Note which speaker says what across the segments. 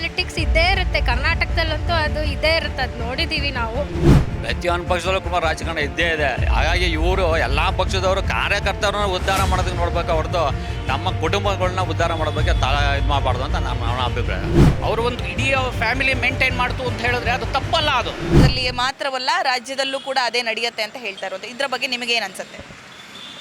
Speaker 1: Politics ಇದ್ದೇ ಇರುತ್ತೆ. ಕರ್ನಾಟಕದಲ್ಲಂತೂ ಅದು ಇದ್ದೇ ಇರುತ್ತೆ. ಅದು ನೋಡಿದ್ದೀವಿ ನಾವು.
Speaker 2: ಪ್ರತಿಯೊಂದು ಪಕ್ಷದಲ್ಲೂ ಕುಮಾರ್ ರಾಜಕಾರಣ ಇದ್ದೇ ಇದೆ. ಹಾಗಾಗಿ ಇವರು ಎಲ್ಲ ಪಕ್ಷದವರು ಕಾರ್ಯಕರ್ತರನ್ನ ಉದ್ಧಾರ ಮಾಡೋದಕ್ಕೆ ನೋಡ್ಬೇಕು ಹೊರತು ನಮ್ಮ ಕುಟುಂಬಗಳನ್ನ ಉದ್ಧಾರ ಮಾಡೋದಕ್ಕೆ ತಾ ಇದು ಮಾಡಬಾರ್ದು ಅಂತ ನಮ್ಮ ನನ್ನ ಅಭಿಪ್ರಾಯ.
Speaker 3: ಅವರು ಒಂದು ಇಡೀ ಫ್ಯಾಮಿಲಿ ಮೇಂಟೈನ್ ಮಾಡ್ತು ಅಂತ ಹೇಳಿದ್ರೆ ಅದು ತಪ್ಪಲ್ಲ ಅದು.
Speaker 4: ಅಲ್ಲಿ ಮಾತ್ರವಲ್ಲ ರಾಜ್ಯದಲ್ಲೂ ಕೂಡ ಅದೇ ನಡೆಯುತ್ತೆ ಅಂತ ಹೇಳ್ತಾ ಇರೋದು. ಇದ್ರ ಬಗ್ಗೆ ನಿಮಗೆ ಏನು ಅನ್ಸುತ್ತೆ?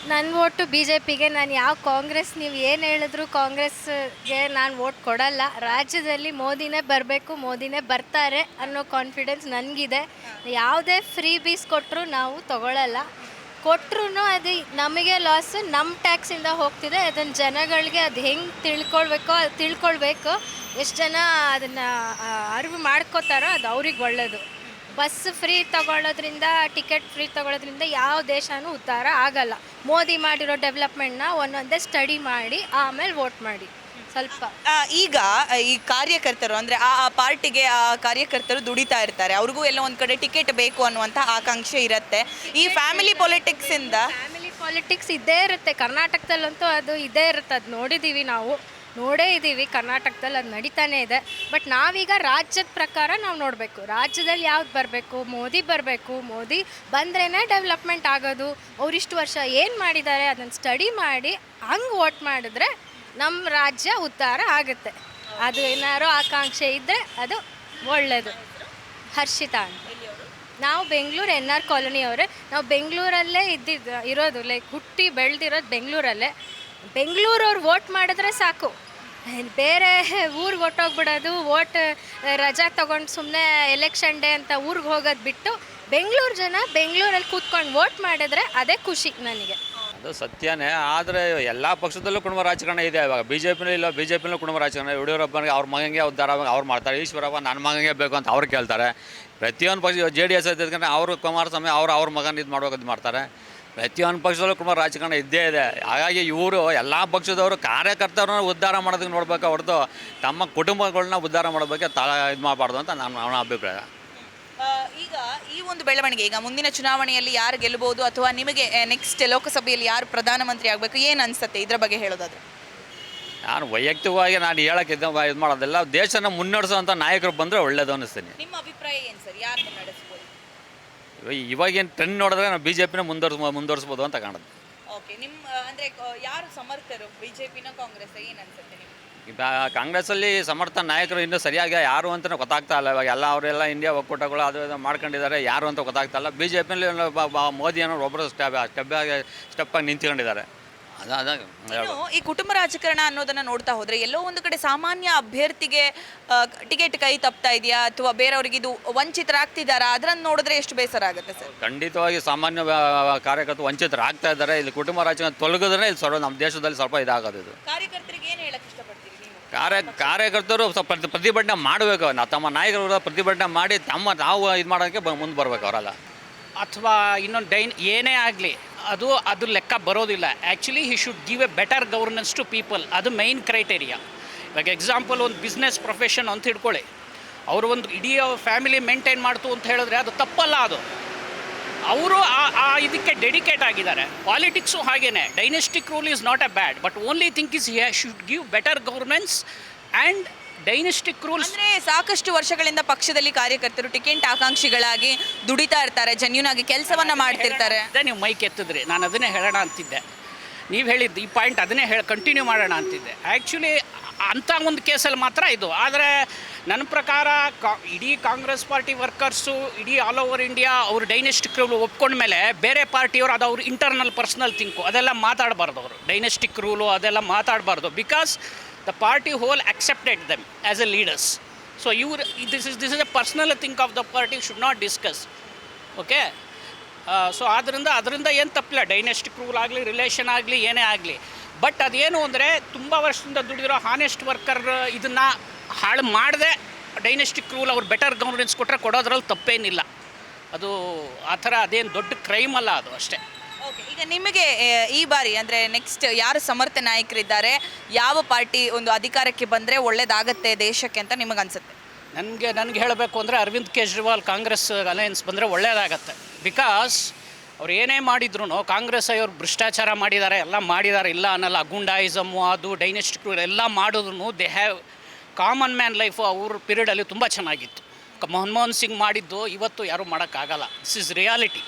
Speaker 1: ನನ್ನ ಓಟು ಬಿ ಜೆ ಪಿಗೆ ನಾನು ಯಾವ ಕಾಂಗ್ರೆಸ್ ನೀವು ಏನು ಹೇಳಿದ್ರು ಕಾಂಗ್ರೆಸ್ಗೆ ನಾನು ಓಟ್ ಕೊಡಲ್ಲ. ರಾಜ್ಯದಲ್ಲಿ ಮೋದಿನೇ ಬರಬೇಕು, ಮೋದಿನೇ ಬರ್ತಾರೆ ಅನ್ನೋ ಕಾನ್ಫಿಡೆನ್ಸ್ ನನಗಿದೆ. ಯಾವುದೇ ಫ್ರೀ ಬೀಸ್ ಕೊಟ್ಟರು ನಾವು ತಗೊಳ್ಳಲ್ಲ ಕೊಟ್ಟರು ಅದು ನಮಗೆ ಲಾಸ್ ನಮ್ಮ ಟ್ಯಾಕ್ಸಿಂದ ಹೋಗ್ತಿದೆ. ಅದನ್ನು ಜನಗಳಿಗೆ ಅದು ಹೆಂಗೆ ತಿಳ್ಕೊಳ್ಬೇಕೋ ಅದು ತಿಳ್ಕೊಳ್ಬೇಕು. ಎಷ್ಟು ಜನ ಅದನ್ನು ಅರಿವು ಮಾಡ್ಕೋತಾರೋ ಅದು ಅವ್ರಿಗೆ ಒಳ್ಳೆಯದು ಬಸ್ ಫ್ರೀ ತಗೊಳ್ಳೋದ್ರಿಂದ ಟಿಕೆಟ್ ಫ್ರೀ ತಗೊಳ್ಳೋದ್ರಿಂದ ಯಾವ ದೇಶನೂ ಉದ್ಧಾರ ಆಗಲ್ಲ. ಮೋದಿ ಮಾಡಿರೋ ಡೆವಲಪ್ಮೆಂಟ್ನ ಒಂದೊಂದೇ ಸ್ಟಡಿ ಮಾಡಿ ಆಮೇಲೆ ವೋಟ್ ಮಾಡಿ. ಸ್ವಲ್ಪ.
Speaker 4: ಆ, ಈಗ ಈ ಕಾರ್ಯಕರ್ತರು ಅಂದ್ರೆ ಆ ಆ ಪಾರ್ಟಿಗೆ ಆ ಕಾರ್ಯಕರ್ತರು ದುಡಿತಾ ಇರ್ತಾರೆ. ಅವ್ರಿಗೂ ಎಲ್ಲ ಒಂದು ಕಡೆ ಟಿಕೆಟ್ ಬೇಕು ಅನ್ನುವಂಥ ಆಕಾಂಕ್ಷೆ ಇರುತ್ತೆ. ಈ ಫ್ಯಾಮಿಲಿ ಪೊಲಿಟಿಕ್ಸಿಂದ?
Speaker 1: ಫ್ಯಾಮಿಲಿ ಪಾಲಿಟಿಕ್ಸ್ ಇದ್ದೇ ಇರುತ್ತೆ. ಕರ್ನಾಟಕದಲ್ಲಂತೂ ಅದು ಇದೇ ಇರುತ್ತೆ. ಅದು ನೋಡಿದ್ದೀವಿ ನಾವು. ನೋಡೇ ಇದ್ದೀವಿ, ಕರ್ನಾಟಕದಲ್ಲಿ ಅದು ನಡೀತಾನೆ ಇದೆ. ಬಟ್ ನಾವೀಗ ರಾಜ್ಯದ ಪ್ರಕಾರ ನಾವು ನೋಡಬೇಕು. ರಾಜ್ಯದಲ್ಲಿ ಯಾವ್ದು ಬರಬೇಕು? ಮೋದಿ ಬರಬೇಕು. ಮೋದಿ ಬಂದ್ರೇ ಡೆವಲಪ್ಮೆಂಟ್ ಆಗೋದು. ಅವರಿಷ್ಟು ವರ್ಷ ಏನು ಮಾಡಿದ್ದಾರೆ, ಅದನ್ನು ಸ್ಟಡಿ ಮಾಡಿ ಹಂಗೆ ವೋಟ್ ಮಾಡಿದ್ರೆ ನಮ್ಮ ರಾಜ್ಯ ಉದ್ಧಾರ ಆಗುತ್ತೆ. ಅದು ಏನಾದ್ರು ಆಕಾಂಕ್ಷೆ ಇದ್ದರೆ ಅದು ಒಳ್ಳೆಯದು ಹರ್ಷಿತಾ ಅಂತ. ನಾವು ಬೆಂಗಳೂರು ಎನ್ ಆರ್ ಕಾಲೋನಿಯವರೇ. ನಾವು ಬೆಂಗಳೂರಲ್ಲೇ ಇದ್ದಿದ್ದು ಇರೋದು, ಲೈಕ್ ಹುಟ್ಟಿ ಬೆಳೆದಿರೋದು ಬೆಂಗಳೂರಲ್ಲೇ. ಬೆಂಗಳೂರವ್ರು ವೋಟ್ ಮಾಡಿದ್ರೆ ಸಾಕು. ಬೇರೆ ಊರಿಗೆ ಹೊಟ್ಟೋಗ್ಬಿಡೋದು ವೋಟ್ ರಜಾ ತೊಗೊಂಡು ಸುಮ್ಮನೆ ಎಲೆಕ್ಷನ್ ಡೇ ಅಂತ ಊರಿಗೆ ಹೋಗೋದು ಬಿಟ್ಟು ಬೆಂಗಳೂರು ಜನ ಬೆಂಗಳೂರಲ್ಲಿ ಕೂತ್ಕೊಂಡು ವೋಟ್ ಮಾಡಿದ್ರೆ ಅದೇ ಖುಷಿ ನನಗೆ.
Speaker 2: ಅದು ಸತ್ಯನೇ, ಆದರೆ ಎಲ್ಲ ಪಕ್ಷದಲ್ಲೂ ಕುಟುಂಬ ರಾಜಕಾರಣ ಇದೆ ಇವಾಗ. ಬಿ ಜೆ ಪಿನೂ ಇಲ್ಲ ಬಿ ಜೆ ಪಿನೂ ಕುಟುಂಬ ರಾಜಕಾರಣ. ಯಡಿಯೂರಪ್ಪನಿಗೆ ಅವ್ರ ಮಗಂಗೆ ಅವ್ರ ಆಗ ಅವ್ರು ಮಾಡ್ತಾರೆ. ಈಶ್ವರಪ್ಪ ನನ್ನ ಮಗಂಗೆ ಬೇಕು ಅಂತ ಅವ್ರು ಕೇಳ್ತಾರೆ. ಪ್ರತಿಯೊಂದು ಪಕ್ಷ, ಜೆ ಡಿ ಎಸ್ ಐತಂದ್ರೆ ಅವರು ಕುಮಾರಸ್ವಾಮಿ ಅವ್ರು ಅವ್ರ ಮಗನ ಇದು ಮಾಡ್ಬೇಕು ಇದು ಮಾಡ್ತಾರೆ. ಪ್ರತಿಯೊಂದು ಪಕ್ಷದಲ್ಲೂ ಕೂಡ ರಾಜಕಾರಣ ಇದ್ದೇ ಇದೆ. ಹಾಗಾಗಿ ಇವರು ಎಲ್ಲ ಪಕ್ಷದವರು ಕಾರ್ಯಕರ್ತರನ್ನ ಉದ್ಧಾರ ಮಾಡೋದಕ್ಕೆ ನೋಡ್ಬೇಕು ಹೊರತು ತಮ್ಮ ಕುಟುಂಬಗಳನ್ನ ಉದ್ಧಾರ ಮಾಡೋದಕ್ಕೆ ತಾ ಇದು ಮಾಡಬಾರ್ದು ಅಂತ ನಾನು ನನ್ನ ಅಭಿಪ್ರಾಯ.
Speaker 4: ಈಗ ಈ ಒಂದು ಬೆಳವಣಿಗೆ ಈಗ ಮುಂದಿನ ಚುನಾವಣೆಯಲ್ಲಿ ಯಾರು ಗೆಲ್ಲಬಹುದು ಅಥವಾ ನಿಮಗೆ ನೆಕ್ಸ್ಟ್ ಲೋಕಸಭೆಯಲ್ಲಿ ಯಾರು ಪ್ರಧಾನಮಂತ್ರಿ ಆಗಬೇಕು ಏನು ಅನಿಸುತ್ತೆ ಇದ್ರ ಬಗ್ಗೆ ಹೇಳೋದಾದ್ರೆ?
Speaker 2: ನಾನು ವೈಯಕ್ತಿಕವಾಗಿ ನಾನು ಹೇಳಕ್ಕೆ ಇದು ಮಾಡೋದಿಲ್ಲ. ದೇಶನ ಮುನ್ನಡೆಸುವಂಥ ನಾಯಕರು ಬಂದರೆ ಒಳ್ಳೇದು ಅನ್ನಿಸ್ತೀನಿ.
Speaker 4: ನಿಮ್ಮ ಅಭಿಪ್ರಾಯ ಏನು ಸರ್? ಯಾರು ಮುನ್ನಡೆಸ್ಬೋದು
Speaker 2: ಇವ- ಇವಾಗಿನ ಟ್ರೆಂಡ್ ನೋಡಿದ್ರೆ ನಾವು ಬಿ ಜೆ ಪಿನ ಮುಂದುವರ್ಸ್ ಮುಂದುವರಿಸ್ಬೋದು ಅಂತ ಕಾಣುತ್ತೆ.
Speaker 4: ಓಕೆ ನಿಮ್ಮ ಅಂದರೆ ಯಾರು ಸಮರ್ಥರು? ಬಿಜೆಪಿನ ಕಾಂಗ್ರೆಸ್ ಏನು ಅನ್ಸುತ್ತೆ ನಿಮ್ಗೆ?
Speaker 2: ಈಗ ಕಾಂಗ್ರೆಸ್ಸಲ್ಲಿ ಸಮರ್ಥ ನಾಯಕರು ಇನ್ನೂ ಸರಿಯಾಗಿ ಯಾರು ಅಂತ ಗೊತ್ತಾಗ್ತಾ ಇಲ್ಲ. ಇವಾಗ ಎಲ್ಲ ಅವರೆಲ್ಲ ಇಂಡಿಯಾ ಒಕ್ಕೂಟಗಳು ಅದು ಇದು ಮಾಡ್ಕೊಂಡಿದ್ದಾರೆ ಯಾರು ಅಂತ ಗೊತ್ತಾಗ್ತಾ ಇಲ್ಲ. ಬಿ ಜೆ ಮೋದಿ ಅನ್ನೋರು ಒಬ್ಬರು ಸ್ಟೆಪ್ ಸ್ಟೆಪ್ ಸ್ಟೆಪ್ಪಾಗಿ ನಿಂತ್ಕೊಂಡಿದ್ದಾರೆ. ಅದು ಅದ
Speaker 4: ಇನ್ನು ಈ ಕುಟುಂಬ ರಾಜಕಾರಣ ಅನ್ನೋದನ್ನ ನೋಡ್ತಾ ಹೋದ್ರೆ ಎಲ್ಲೋ ಒಂದು ಕಡೆ ಸಾಮಾನ್ಯ ಅಭ್ಯರ್ಥಿಗೆ ಟಿಕೆಟ್ ಕೈ ತಪ್ತಾ ಇದೆಯಾ ಅಥವಾ ಬೇರೆಯವರಿಗೆ ಇದು ವಂಚಿತರಾಗ್ತಿದ್ದಾರಾ? ಅದನ್ನ ನೋಡಿದ್ರೆ ಎಷ್ಟು ಬೇಸರ ಆಗುತ್ತೆ ಸರ್?
Speaker 2: ಖಂಡಿತವಾಗಿ ಸಾಮಾನ್ಯ ವ- ಕಾರ್ಯಕರ್ತರು ವಂಚಿತರಾಗ್ತಾ ಇದ್ದಾರೆ. ಇಲ್ಲಿ ಕುಟುಂಬ ರಾಜಕಾರಣ ತೊಲಗಿದ್ರೆ ಇಲ್ಲಿ ಸ್ವಲ್ಪ ನಮ್ಮ ದೇಶದಲ್ಲಿ ಸ್ವಲ್ಪ ಇದಾಗೋದು ಇದು.
Speaker 4: ಕಾರ್ಯಕರ್ತರಿಗೆ ಏನು ಹೇಳಕ್ ಇಷ್ಟಪಡ್ತೀರಿ ನೀವು?
Speaker 2: ಕಾರ್ಯ ಕಾರ್ಯಕರ್ತರು ಸ್ವಲ್ಪ ಪ್ರತಿ- ಪ್ರತಿಭಟನೆ ಮಾಡಬೇಕು. ತಮ್ಮ ನಾಯಕರ ವಿರುದ್ಧ ಪ್ರತಿಭಟನೆ ಮಾಡಿ ತಮ್ಮ ನಾವು ಇದು ಮಾಡೋಕ್ಕೆ ಮುಂದೆ ಬರಬೇಕು ಅವರೆಲ್ಲ.
Speaker 3: ಅಥವಾ ಇನ್ನೊಂದು ಡೈನ್ ಏನೇ ಆಗಲಿ ಅದು ಅದು ಲೆಕ್ಕ ಬರೋದಿಲ್ಲ. Actually he should give a better governance to people ಅದು ಮೈನ್ ಕ್ರೈಟೇರಿಯಾ ಇವಾಗ ಎಕ್ಸಾಂಪಲ್ ಒಂದು ಬಿಸ್ನೆಸ್ ಪ್ರೊಫೆಷನ್ ಅಂತ ಹಿಡ್ಕೊಳ್ಳಿ. ಅವರು ಒಂದು ಇಡೀ ಫ್ಯಾಮಿಲಿ ಮೇಂಟೈನ್ ಮಾಡ್ತು ಅಂತ ಹೇಳಿದ್ರೆ ಅದು ತಪ್ಪಲ್ಲ ಅದು. ಅವರು ಆ ಆ ಇದಕ್ಕೆ ಡೆಡಿಕೇಟ್ ಆಗಿದ್ದಾರೆ. ಪಾಲಿಟಿಕ್ಸು ಹಾಗೇನೆ. Dynastic rule is not a bad but only think is he should give better governance and dynastic rule
Speaker 4: ಅಂದ್ರೆ ಸಾಕಷ್ಟು ವರ್ಷಗಳಿಂದ ಪಕ್ಷದಲ್ಲಿ ಕಾರ್ಯಕರ್ತರು ಟಿಕೆಟ್ ಆಕಾಂಕ್ಷಿಗಳಾಗಿ ದುಡಿತಾ ಇರ್ತಾರೆ ಜನ್ಯೂನ್ ಆಗಿ ಕೆಲಸವನ್ನ ಮಾಡ್ತಿರ್ತಾರೆ.
Speaker 3: ಅದೇ ನೀವು ಮೈಕ್ ಎತ್ತಿದ್ರಿ. ನಾನು ಅದನ್ನೇ ಹೇಳೋಣ ಅಂತಿದ್ದೆ. ನೀವು ಹೇಳಿದ್ದು ಈ ಪಾಯಿಂಟ್ ಅದನ್ನೇ ಹೇಳಿ ಕಂಟಿನ್ಯೂ ಮಾಡೋಣ ಅಂತಿದ್ದೆ. ಆ್ಯಕ್ಚುಲಿ ಅಂಥ ಒಂದು ಕೇಸಲ್ಲಿ ಮಾತ್ರ ಇದು. ಆದರೆ ನನ್ನ ಪ್ರಕಾರ ಕಾ ಇಡೀ ಕಾಂಗ್ರೆಸ್ ಪಾರ್ಟಿ ವರ್ಕರ್ಸು ಇಡೀ ಆಲ್ ಓವರ್ ಇಂಡಿಯಾ ಅವರು ಡೈನೆಸ್ಟಿಕ್ ರೂಲ್ ಒಪ್ಕೊಂಡ ಮೇಲೆ ಬೇರೆ ಪಾರ್ಟಿಯವರು ಅದು ಅವ್ರ ಇಂಟರ್ನಲ್ ಪರ್ಸ್ನಲ್ ಥಿಂಕು ಅದೆಲ್ಲ ಮಾತಾಡಬಾರ್ದು ಅವರು. ಡೈನೆಸ್ಟಿಕ್ ರೂಲು ಅದೆಲ್ಲ ಮಾತಾಡಬಾರ್ದು. Because the party whole accepted them as a leaders so ಇವ್ರು this is this is a personal think of the party should not discuss okay so ಆದ್ದರಿಂದ ಅದರಿಂದ ಏನು ತಪ್ಪಿಲ್ಲ. ಡೈನೆಸ್ಟಿಕ್ ರೂಲ್ ಆಗಲಿ ರಿಲೇಷನ್ ಆಗಲಿ, ಏನೇ ಆಗಲಿ. ಬಟ್ ಅದೇನು ಅಂದರೆ, ತುಂಬ ವರ್ಷದಿಂದ ದುಡಿದಿರೋ ಹಾನೆಸ್ಟ್ ವರ್ಕರ್ ಇದನ್ನು ಹಾಳು ಮಾಡದೆ ಡೈನೆಸ್ಟಿಕ್ ರೂಲ್ ಅವ್ರು ಬೆಟರ್ ಗವರ್ನೆನ್ಸ್ ಕೊಟ್ಟರೆ ಕೊಡೋದ್ರಲ್ಲಿ ತಪ್ಪೇನಿಲ್ಲ. ಅದು ಆ ಥರ ಅದೇನು ದೊಡ್ಡ ಕ್ರೈಮ್ ಅಲ್ಲ ಅದು ಅಷ್ಟೇ.
Speaker 4: ಓಕೆ ಈಗ ನಿಮಗೆ ಈ ಬಾರಿ ಅಂದರೆ ನೆಕ್ಸ್ಟ್ ಯಾರು ಸಮರ್ಥ ನಾಯಕರಿದ್ದಾರೆ, ಯಾವ ಪಾರ್ಟಿ ಒಂದು ಅಧಿಕಾರಕ್ಕೆ ಬಂದರೆ ಒಳ್ಳೇದಾಗತ್ತೆ ದೇಶಕ್ಕೆ ಅಂತ ನಿಮಗೆ ಅನ್ಸುತ್ತೆ?
Speaker 3: ನನಗೆ ನನಗೆ ಹೇಳಬೇಕು ಅಂದರೆ ಅರವಿಂದ್ ಕೇಜ್ರಿವಾಲ್ ಕಾಂಗ್ರೆಸ್ ಅಲಯನ್ಸ್ ಬಂದರೆ ಒಳ್ಳೆಯದಾಗತ್ತೆ ಬಿಕಾಸ್ ಅವ್ರು ಏನೇ ಮಾಡಿದ್ರು ಕಾಂಗ್ರೆಸ್ ಅವರು ಭ್ರಷ್ಟಾಚಾರ ಮಾಡಿದ್ದಾರೆ, ಎಲ್ಲ ಮಾಡಿದ್ದಾರೆ, ಇಲ್ಲ ಅನ್ನಲ್ಲ. ಗುಂಡಾಯಿಸಮು ಅದು ಡೈನೆಸ್ಟಿಕ್ ಎಲ್ಲ ಮಾಡಿದ್ರು they have common man life ಅವ್ರ ಪೀರಿಯಡಲ್ಲಿ ತುಂಬ ಚೆನ್ನಾಗಿತ್ತು. ಮನಮೋಹನ್ ಸಿಂಗ್ ಮಾಡಿದ್ದು ಇವತ್ತು ಯಾರೂ ಮಾಡೋಕ್ಕಾಗಲ್ಲ. ದಿಸ್ ಇಸ್ ರಿಯಾಲಿಟಿ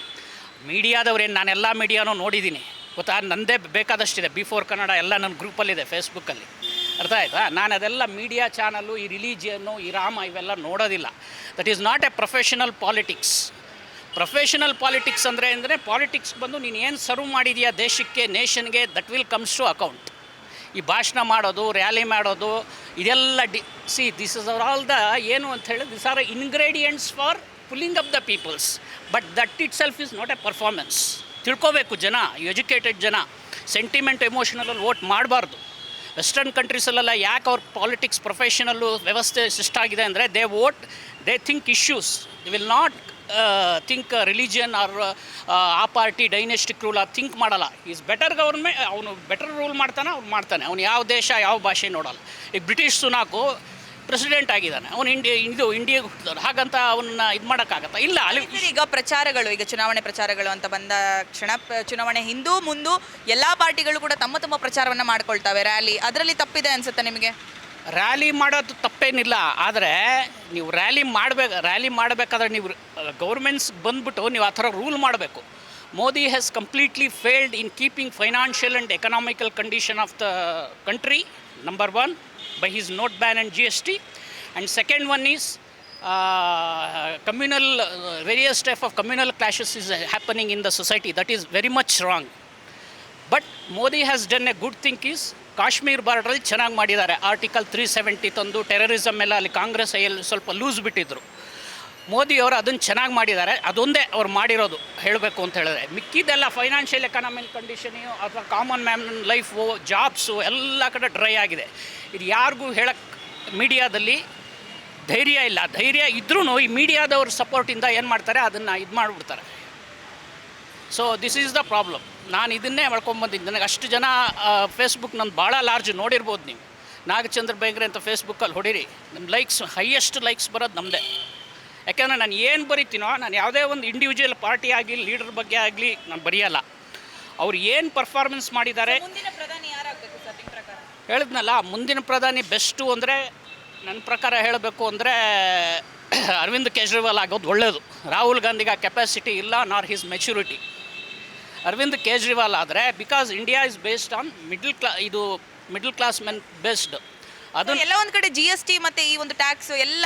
Speaker 3: ಮೀಡಿಯಾದವ್ರೇನು ಎಲ್ಲ ಮೀಡಿಯಾನೂ ನೋಡಿದ್ದೀನಿ ಗೊತ್ತಾ? ನಂದೇ ಬೇಕಾದಷ್ಟಿದೆ. ಬಿಫೋರ್ ಕನ್ನಡ ಎಲ್ಲ ನನ್ನ ಗ್ರೂಪಲ್ಲಿದೆ ಫೇಸ್ಬುಕ್ಕಲ್ಲಿ ಅರ್ಥ ಆಯ್ತಾ ನಾನು ಅದೆಲ್ಲ ಮೀಡಿಯಾ ಚಾನಲ್ಲು, ಈ ರಿಲೀಜಿಯನ್ನು, ಈ ರಾಮ ಇವೆಲ್ಲ ನೋಡೋದಿಲ್ಲ. That is not a professional politics professional politics ಅಂದರೆ ಅಂದರೆ ಪಾಲಿಟಿಕ್ಸ್ ಬಂದು ನೀನು ಏನು ಸರ್ವ್ ಮಾಡಿದೀಯಾ ದೇಶಕ್ಕೆ ನೇಷನ್ಗೆ that will comes to account ಈ ಭಾಷಣ ಮಾಡೋದು ರ್ಯಾಲಿ ಮಾಡೋದು, ಇದೆಲ್ಲ D C this is all the ಏನು ಅಂತ ಹೇಳಿ this are ingredients for pulling up the peoples but that itself is not a performance ತಿಳ್ಕೋಬೇಕು ಜನ ಎಜುಕೇಟೆಡ್ ಜನ. ಸೆಂಟಿಮೆಂಟ್ ಎಮೋಷನಲಲ್ಲಿ ವೋಟ್ ಮಾಡಬಾರ್ದು. ವೆಸ್ಟರ್ನ್ ಕಂಟ್ರೀಸಲ್ಲೆಲ್ಲ ಯಾಕೆ ಅವ್ರ ಪಾಲಿಟಿಕ್ಸ್ ಪ್ರೊಫೆಷನಲ್ಲು ವ್ಯವಸ್ಥೆ ಸಿಸ್ಟಾಗಿದೆ ಅಂದರೆ they vote they think issues they will not think religion or ಆ ಪಾರ್ಟಿ ಡೈನೆಸ್ಟಿಕ್ ರೂಲ್ ಆ ಥಿಂಕ್ ಮಾಡಲ್ಲ. ಈಸ್ ಬೆಟರ್ ಗೌರ್ಮೆಂಟ್ ಅವನು ಬೆಟರ್ ರೂಲ್ ಮಾಡ್ತಾನೆ, ಅವ್ನು ಮಾಡ್ತಾನೆ. ಅವ್ನು ಯಾವ ದೇಶ, ಯಾವ ಭಾಷೆ ನೋಡಲ್ಲ. ಈಗ ಬ್ರಿಟಿಷ್ ಸುನಾಕು ಪ್ರೆಸಿಡೆಂಟ್ ಆಗಿದ್ದಾನೆ. ಅವನು ಇಂಡಿಯಾ ಇದು ಇಂಡಿಯಾಗೆ ಹುಟ್ಟಿದವನು. ಹಾಗಂತ ಅವನ್ನ ಇದು ಮಾಡೋಕ್ಕಾಗತ್ತಾ? ಇಲ್ಲ, ಅಲ್ಲಿ
Speaker 4: ಈಗ ಪ್ರಚಾರಗಳು, ಈಗ ಚುನಾವಣೆ ಪ್ರಚಾರಗಳು ಅಂತ ಬಂದ ಕ್ಷಣ ಚುನಾವಣೆ ಹಿಂದೂ, ಮುಂದೂ ಎಲ್ಲ ಪಾರ್ಟಿಗಳು ಕೂಡ ತಮ್ಮ ತಮ್ಮ ಪ್ರಚಾರವನ್ನು ಮಾಡ್ಕೊಳ್ತಾವೆ ರ್ಯಾಲಿ ಅದರಲ್ಲಿ ತಪ್ಪಿದೆ ಅನ್ಸುತ್ತೆ ನಿಮಗೆ?
Speaker 3: ರ್ಯಾಲಿ ಮಾಡೋದು ತಪ್ಪೇನಿಲ್ಲ, ಆದರೆ ನೀವು ರ್ಯಾಲಿ ಮಾಡಬೇಕು, ರ್ಯಾಲಿ ಮಾಡಬೇಕಾದ್ರೆ ನೀವು ಗೌರ್ಮೆಂಟ್ಸ್ ಬಂದ್ಬಿಟ್ಟು ನೀವು ಆ ಥರ ರೂಲ್ ಮಾಡಬೇಕು. Modi has completely failed in keeping financial and economical condition of the country number one by his note ban and G S T and second one is communal various type of communal clashes is happening in the society that is very much wrong but Modi has done a good think is Kashmir ಬಾರ್ಡ್ರಲ್ಲಿ ಚೆನ್ನಾಗಿ ಮಾಡಿದ್ದಾರೆ. Article three seventy ತಂದು terrorism ಎಲ್ಲ ಅಲ್ಲಿ ಕಾಂಗ್ರೆಸ್ ಎಲ್ಲಿ ಸ್ವಲ್ಪ loose ಬಿಟ್ಟಿದ್ರು. ಮೋದಿಯವರು ಅದನ್ನು ಚೆನ್ನಾಗಿ ಮಾಡಿದ್ದಾರೆ. ಅದೊಂದೇ ಅವ್ರು ಮಾಡಿರೋದು ಹೇಳಬೇಕು ಅಂತ ಹೇಳಿದ್ರೆ. ಮಿಕ್ಕಿದೆಲ್ಲ ಫೈನಾನ್ಷಿಯಲ್ ಎಕನಾಮಿಕ್ ಕಂಡೀಷನು ಅಥವಾ ಕಾಮನ್ ಮ್ಯಾನ್ ಲೈಫು ಜಾಬ್ಸು ಎಲ್ಲ ಕಡೆ ಡ್ರೈ ಆಗಿದೆ. ಇದು ಯಾರಿಗೂ ಹೇಳಕ್ಕೆ ಮೀಡಿಯಾದಲ್ಲಿ ಧೈರ್ಯ ಇಲ್ಲ. ಧೈರ್ಯ ಇದ್ರೂ ಈ ಮೀಡಿಯಾದವ್ರ ಸಪೋರ್ಟಿಂದ ಏನು ಮಾಡ್ತಾರೆ? ಅದನ್ನು ಇದು ಮಾಡಿಬಿಡ್ತಾರೆ. So this is the problem ನಾನು ಇದನ್ನೇ ಮಾಡ್ಕೊಂಬಂದಿದ್ದು ನನಗೆ ಅಷ್ಟು ಜನ ಫೇಸ್ಬುಕ್ ನಂದು ಭಾಳ ಲಾರ್ಜ್ ನೋಡಿರ್ಬೋದು ನೀವು. ನಾಗಚಂದ್ರ ಬೇಗ್ರೆ ಅಂತ ಫೇಸ್ಬುಕ್ಕಲ್ಲಿ ಹೊಡೀರಿ. ನಮ್ಮ ಲೈಕ್ಸ್ ಹೈಯೆಸ್ಟ್ ಲೈಕ್ಸ್ ಬರೋದು ನಮ್ಮದೇ ಯಾಕೆಂದರೆ ನಾನು ಏನು ಬರಿತೀನೋ ನಾನು ಯಾವುದೇ ಒಂದು ಇಂಡಿವಿಜುವಲ್ ಪಾರ್ಟಿ ಆಗಲಿ ಲೀಡರ್ ಬಗ್ಗೆ ಆಗಲಿ ನಾನು ಬರೆಯಲ್ಲ. ಅವ್ರು ಏನು ಪರ್ಫಾರ್ಮೆನ್ಸ್ ಮಾಡಿದ್ದಾರೆ ಹೇಳಿದ್ನಲ್ಲ ಮುಂದಿನ ಪ್ರಧಾನಿ ಬೆಸ್ಟು ಅಂದರೆ ನನ್ನ ಪ್ರಕಾರ ಹೇಳಬೇಕು ಅಂದರೆ ಅರವಿಂದ್ ಕೇಜ್ರಿವಾಲ್ ಆಗೋದು ಒಳ್ಳೆಯದು ರಾಹುಲ್ ಗಾಂಧಿಗೆ ಆ ಕೆಪಾಸಿಟಿ ಇಲ್ಲ nor his maturity Arvind Kejriwal ಆದರೆ because India is based on middle class ಇದು ಮಿಡ್ಲ್ ಕ್ಲಾಸ್ ಮೆನ್ ಬೆಸ್ಡ್ ಅದು
Speaker 4: ಎಲ್ಲ ಒಂದು ಕಡೆ ಜಿ ಎಸ್ ಟಿ ಮತ್ತೆ ಈ ಒಂದು ಟ್ಯಾಕ್ಸ್ ಎಲ್ಲ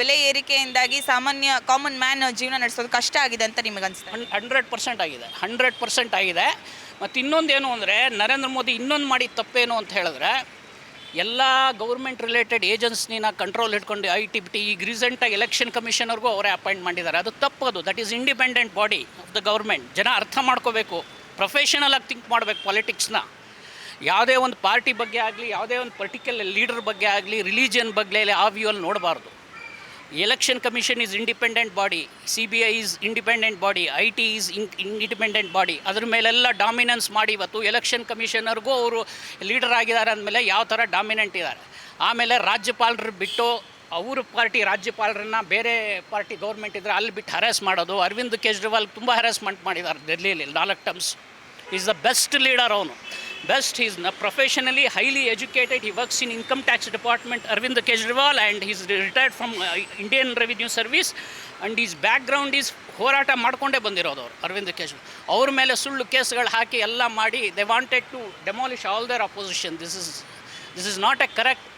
Speaker 4: ಬೆಲೆ ಏರಿಕೆಯಿಂದಾಗಿ ಸಾಮಾನ್ಯ ಕಾಮನ್ ಮ್ಯಾನ್ ಜೀವನ ನಡೆಸೋದು ಕಷ್ಟ ಆಗಿದೆ ಅಂತ ನಿಮಗೆ ಅನಿಸುತ್ತೆ?
Speaker 3: ಹಂಡ್ರೆಡ್ ಪರ್ಸೆಂಟ್ ಆಗಿದೆ. ಹಂಡ್ರೆಡ್ ಪರ್ಸೆಂಟ್ ಆಗಿದೆ. ಮತ್ತು ಇನ್ನೊಂದೇನು ಅಂದರೆ ನರೇಂದ್ರ ಮೋದಿ ಇನ್ನೊಂದು ಮಾಡಿದ ತಪ್ಪೇನು ಅಂತ ಹೇಳಿದ್ರೆ ಎಲ್ಲ ಗೌರ್ಮೆಂಟ್ ರಿಲೇಟೆಡ್ ಏಜೆನ್ಸಿನ ಕಂಟ್ರೋಲ್ ಹಿಡ್ಕೊಂಡು ಐ ಟಿ ಟಿ ಈಗ ರೀಸೆಂಟಾಗಿ ಎಲೆಕ್ಷನ್ ಕಮಿಷನರ್ಗೂ ಅವರೇ ಅಪಾಯಿಂಟ್ ಮಾಡಿದ್ದಾರೆ ಅದು ತಪ್ಪದು. That is independent body of the government ಜನ ಅರ್ಥ ಮಾಡ್ಕೋಬೇಕು. ಪ್ರೊಫೆಷನಲ್ ಆಗಿ ಥಿಂಕ್ ಮಾಡಬೇಕು ಪಾಲಿಟಿಕ್ಸ್ನ ಯಾವುದೇ ಒಂದು ಪಾರ್ಟಿ ಬಗ್ಗೆ ಆಗಲಿ, ಯಾವುದೇ ಒಂದು ಪರ್ಟಿಕ್ಯುಲರ್ ಲೀಡರ್ ಬಗ್ಗೆ ಆಗಲಿ ರಿಲಿಜಿಯನ್ ಬಗ್ಗೆ ಆ ವ್ಯೂಯಲ್ಲಿ ನೋಡಬಾರ್ದು. Election commission is independent body C B I is independent body I T is in independent body ಅದ್ರ ಮೇಲೆಲ್ಲ ಡಾಮಿನೆನ್ಸ್ ಮಾಡಿ ಇವತ್ತು ಎಲೆಕ್ಷನ್ ಕಮಿಷನರ್ಗೂ ಅವರು ಲೀಡರ್ ಆಗಿದ್ದಾರೆ ಅಂದಮೇಲೆ ಯಾವ ಥರ ಡಾಮಿನೆಂಟ್ ಇದ್ದಾರೆ. ಆಮೇಲೆ ರಾಜ್ಯಪಾಲರು ಬಿಟ್ಟು ಅವ್ರ ಪಾರ್ಟಿ ರಾಜ್ಯಪಾಲರನ್ನ ಬೇರೆ ಪಾರ್ಟಿ ಗೌರ್ಮೆಂಟ್ ಇದ್ದರೆ ಅಲ್ಲಿ ಬಿಟ್ಟು ಹರಾಸ್ ಮಾಡೋದು. ಅರವಿಂದ್ ಕೇಜ್ರಿವಾಲ್ ತುಂಬ ಹರಾಸ್ಮೆಂಟ್ ಮಾಡಿದ್ದಾರೆ ಡೆಲ್ಲಿಯಲ್ಲಿ ನಾಲ್ಕು terms is the best leader ಅವನು best ಈಸ್ನ professionally highly educated he works in income tax department Arvind Kejriwal and is retired from Indian revenue service and is background is ಹೋರಾಟ ಮಾಡಿಕೊಂಡೇ ಬಂದಿರೋದು ಅವರು ಅರವಿಂದ್ ಕೇಜ್ರಿವಾಲ್ ಅವ್ರ ಮೇಲೆ ಸುಳ್ಳು ಕೇಸ್ಗಳು ಹಾಕಿ ಎಲ್ಲ ಮಾಡಿ they wanted to demolish all their opposition this is this is not a correct